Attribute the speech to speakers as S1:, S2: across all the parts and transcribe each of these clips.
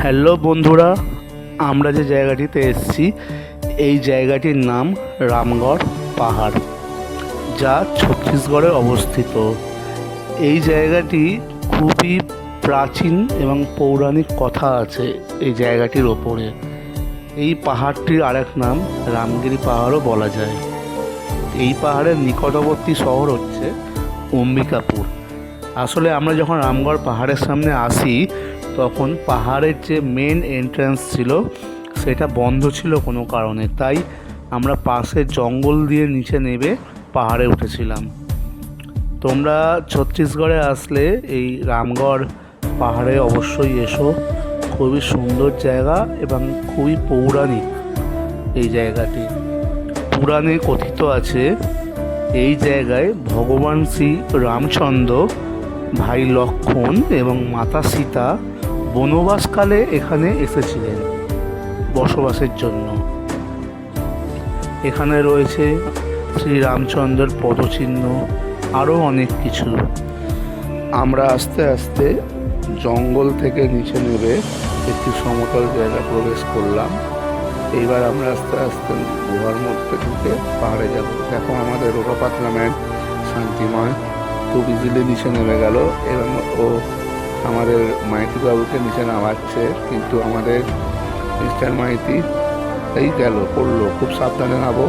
S1: Hello বন্ধুরা, আমরা যে জায়গাটিতে এসেছি, এই জায়গাটির নাম রামগড় পাহাড়, যা ছত্তিশগড়ে অবস্থিত। এই জায়গাটি খুবই প্রাচীন এবং পৌরাণিক কথা আছে এই জায়গাটির ওপরে। এই পাহাড়টির আরেক নাম রামগিরি পাহাড়ও বলা যায়। এই পাহাড়ের নিকটবর্তী শহর হচ্ছে অম্বিকাপুর। আসলে আমরা যখন রামগড় পাহাড়ের সামনে আসি তখন পাহাড়ের যে মেন এন্ট্রান্স ছিল, সেটা বন্ধ ছিল কোনো কারণে। তাই আমরা পাশে জঙ্গল দিয়ে নিচে নেবে পাহাড়ে উঠেছিলাম। তোমরা ছত্তিশগড়ে আসলে এই রামগড় পাহাড়ে অবশ্যই এসো। খুবই সুন্দর জায়গা এবং খুবই পৌরাণিক এই জায়গাটি। পুরাণে কথিত আছে, এই জায়গায় ভগবান শ্রী রামচন্দ্র, ভাই লক্ষণ এবং মাতা সীতা বনবাসকালে এখানে এসেছিলেন বসবাসের জন্য। এখানে রয়েছে শ্রী রামচন্দ্রের পদচিহ্ন, আরও অনেক কিছু। আমরা আস্তে আস্তে জঙ্গল থেকে নিচে নেবে, একটি সমতল জায়গা প্রবেশ করলাম। এইবার আমরা আস্তে আস্তে গুহার মধ্যে ঢুকে পাহাড়ে যাব। দেখো আমাদের রোগা পাতলা ম্যান শান্তিময়। খুব ইজিলি নিচে নেমে গেল। এবং ও আমাদের মাইতি বাবুকে নিচে নামাচ্ছে, কিন্তু আমাদের মিস্টার মাইতি এই গেল, পড়ল, খুব সাবধানে নামো।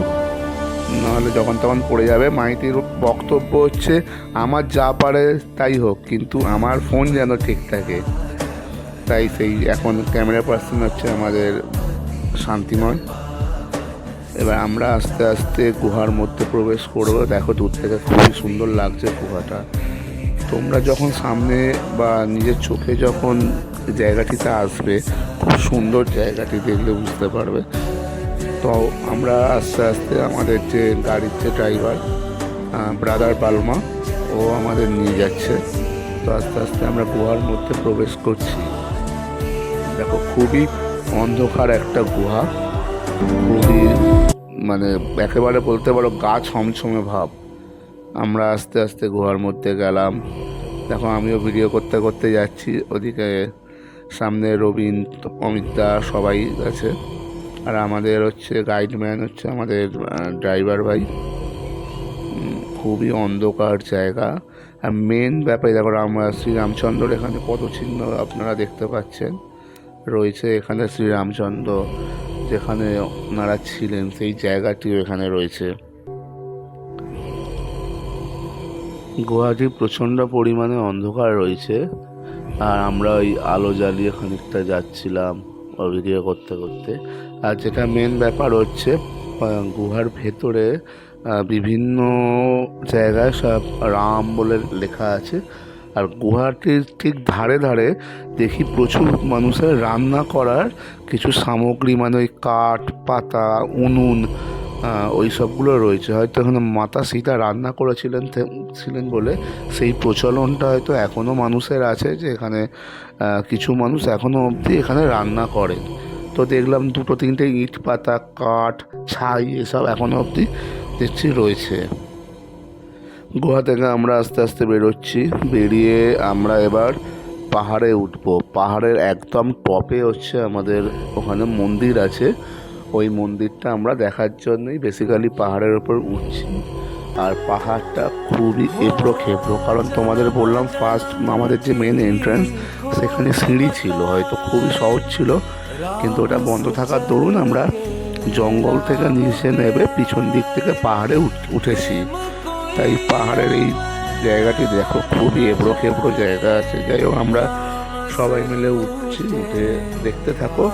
S1: নাহলে যখন তখন পড়ে যাবে। মাইতির বক্তব্য হচ্ছে, আমার যা পারে তাই হোক, কিন্তু আমার ফোন যেন ঠিক থাকে। তাই সেই এখন ক্যামেরা পার্সন হচ্ছে আমাদের শান্তিময়। এবার আমরা আস্তে আস্তে গুহার মধ্যে প্রবেশ করব। দেখো দূর থেকে খুবই সুন্দর লাগছে গুহাটা। তোমরা যখন সামনে বা নিজের চোখে যখন জায়গাটিতে আসবে, খুব সুন্দর জায়গাটি দেখলে বুঝতে পারবে। তো আমরা আস্তে আস্তে আমাদের যে গাড়ির যে ড্রাইভার ব্রাদার পালমা, ও আমাদের নিয়ে যাচ্ছে। তো আস্তে আস্তে আমরা গুহার মধ্যে প্রবেশ করছি। দেখো, খুবই অন্ধকার একটা গুহা। খুবই মানে একেবারে বলতে পারো গা ছমছমে ভাব। আমরা আস্তে আস্তে গুহার মধ্যে গেলাম। দেখো, আমিও ভিডিও করতে করতে যাচ্ছি। ওদিকে সামনে রবীন, অমিত দা সবাই আছে। আর আমাদের হচ্ছে গাইডম্যান হচ্ছে আমাদের ড্রাইভার ভাই। খুবই অন্ধকার জায়গা। আর মেন ব্যাপারে, দেখো রাম শ্রীরামচন্দ্র এখানে পদচিহ্ন আপনারা দেখতে পাচ্ছেন। রয়েছে এখানে শ্রীরামচন্দ্র, যেখানে ওনারা ছিলেন, সেই জায়গাটিও এখানে রয়েছে। গুহাটি প্রচণ্ড পরিমাণে অন্ধকার রয়েছে। আর আমরা ওই আলো জ্বালিয়ে খানিকটা যাচ্ছিলাম ভিডিও করতে করতে। আর যেটা মেন ব্যাপার হচ্ছে গুহার ভেতরে বিভিন্ন জায়গায় সব রাম বলে লেখা আছে। আর গুহাটির ঠিক ধারে ধারে দেখি প্রচুর মানুষের রান্না করার কিছু সামগ্রী মানে ওই কাঠ, পাতা, উনুন ওই সবগুলো রয়েছে। হয়তো এখানে মাতা সীতা রান্না করেছিলেন ছিলেন বলে সেই প্রচলনটা হয়তো এখনও মানুষের আছে যে এখানে কিছু মানুষ এখনও অবধি এখানে রান্না করেন। তো দেখলাম দুটো, তিনটে ইট পাতা, কাঠ, ছাই এসব এখনও অবধি দেখছি রয়েছে। গুহা থেকে আমরা আস্তে আস্তে বেরোচ্ছি। বেরিয়ে আমরা এবার পাহাড়ে উঠবো। পাহাড়ের একদম টপে হচ্ছে আমাদের ওখানে মন্দির আছে। ওই মন্দিরটা আমরা দেখার জন্যই বেসিক্যালি পাহাড়ের ওপর উঠছি। আর পাহাড়টা খুবই এবড়ো খেবড়ো, কারণ তোমাদের বললাম ফার্স্ট আমাদের যে মেন এন্ট্রান্স সেখানে সিঁড়ি ছিল, হয়তো খুবই সহজ ছিল, কিন্তু ওটা বন্ধ থাকার দরুন আমরা জঙ্গল থেকে নিচে নেবে পিছন দিক থেকে পাহাড়ে উঠ- উঠেছি। তাই পাহাড়ের এই জায়গাটি দেখো, খুবই এবড়ো খেবড়ো জায়গা আছে। যাই হোক, আমরা সবাই মিলে উঠছি, উঠে দেখতে থাকো।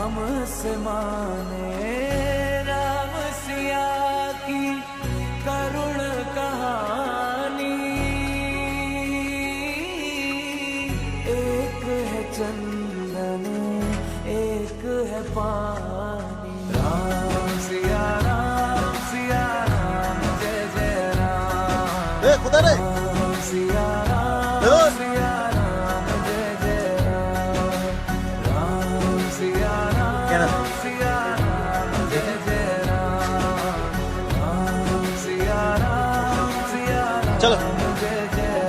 S2: चंदन एक है पानी राम सिया राम सिया राम जय जय राम
S3: ए
S2: खुदा सिया राम सिया राम जय जय राम सिया राम सिया राम जय राम राम सिया सिया राम चलो जय
S3: जय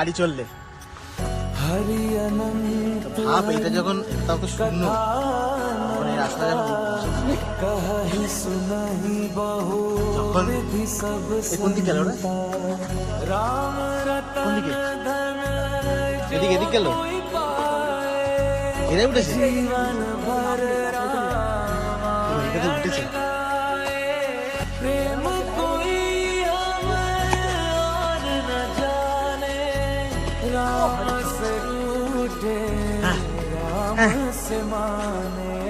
S2: गाड़ी चल
S3: ভাব এটা যখন তাও তো শূন্য তখন এই রাস্তা যখন কোন দিকে গেল ওরা কোন দিকে? এদিকে এদিকে গেল? এরাই উঠেছে? উঠেছে।
S2: राम से माने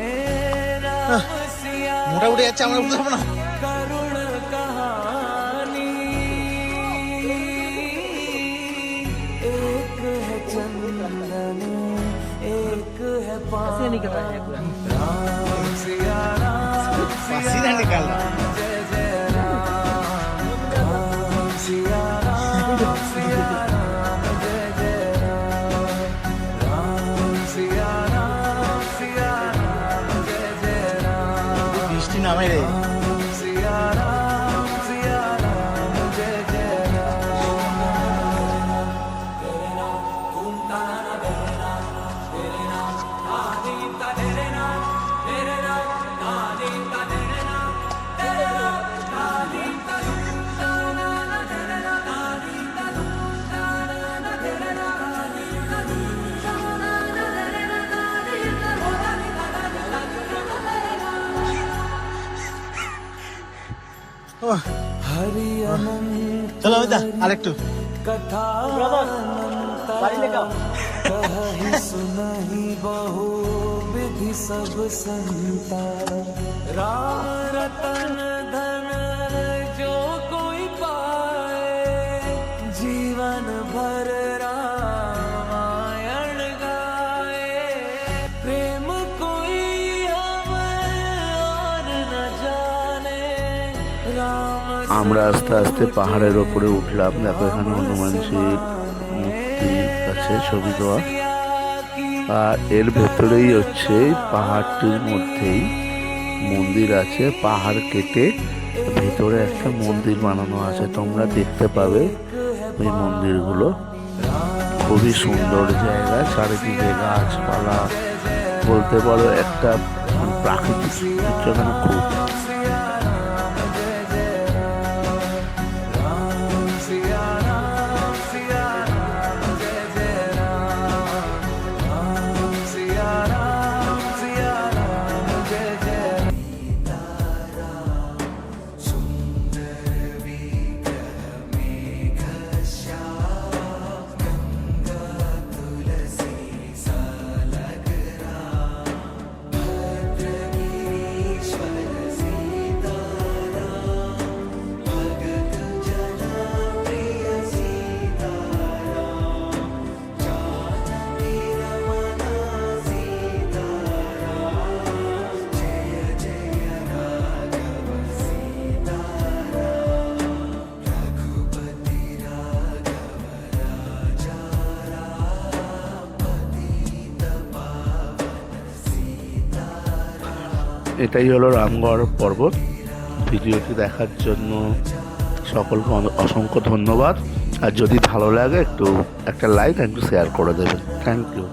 S2: राम सिया
S3: মোটা উঠে যাচ্ছে আমরা উঠতে পারবো না
S2: करुण कहानी एक है चंदन एक है पानी राम
S3: চলো ওইটা আরেকটু।
S2: সুনহি বহু বিধি সব संता রাম রতন ধন
S1: আমরা আস্তে আস্তে পাহাড়ের ওপরে উঠলাম। দেখো এখানে হনুমানজির মূর্তির কাছে ছবি দেওয়া। আর এর ভেতরেই হচ্ছে পাহাড়টির মধ্যেই মন্দির আছে। পাহাড় কেটে ভেতরে একটা মন্দির বানানো আছে। তোমরা দেখতে পাবে ওই মন্দিরগুলো। খুবই সুন্দর জায়গা, চারিদিকে গাছপালা। বলতে পারো একটা প্রাকৃতিক সৌন্দর্য খুব এটাই হলো রামগড় পর্বত। ভিডিওটি দেখার জন্য সকলকে অসংখ্য ধন্যবাদ। আর যদি ভালো লাগে, একটু একটা লাইক একটু শেয়ার করে দেবেন। Thank you